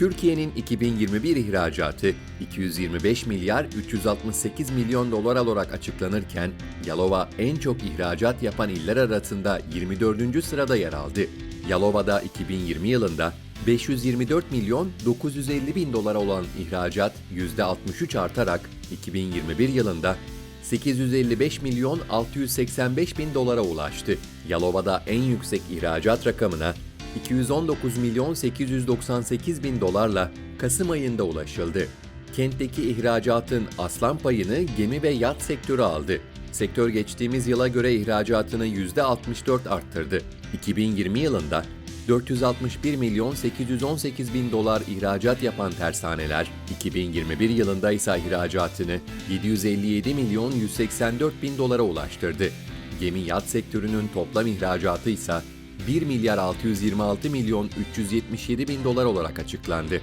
Türkiye'nin 2021 ihracatı 225 milyar 368 milyon dolar olarak açıklanırken Yalova en çok ihracat yapan iller arasında 24. sırada yer aldı. Yalova'da 2020 yılında 524 milyon 950 bin dolara olan ihracat %63 artarak 2021 yılında 855 milyon 685 bin dolara ulaştı. Yalova'da en yüksek ihracat rakamına 219 milyon 898 bin dolarla Kasım ayında ulaşıldı. Kentteki ihracatın aslan payını gemi ve yat sektörü aldı. Sektör geçtiğimiz yıla göre ihracatını %64 arttırdı. 2020 yılında 461 milyon 818 bin dolar ihracat yapan tersaneler, 2021 yılında ise ihracatını 757 milyon 184 bin dolara ulaştırdı. Gemi yat sektörünün toplam ihracatı ise 1 milyar 626 milyon 377 bin dolar olarak açıklandı.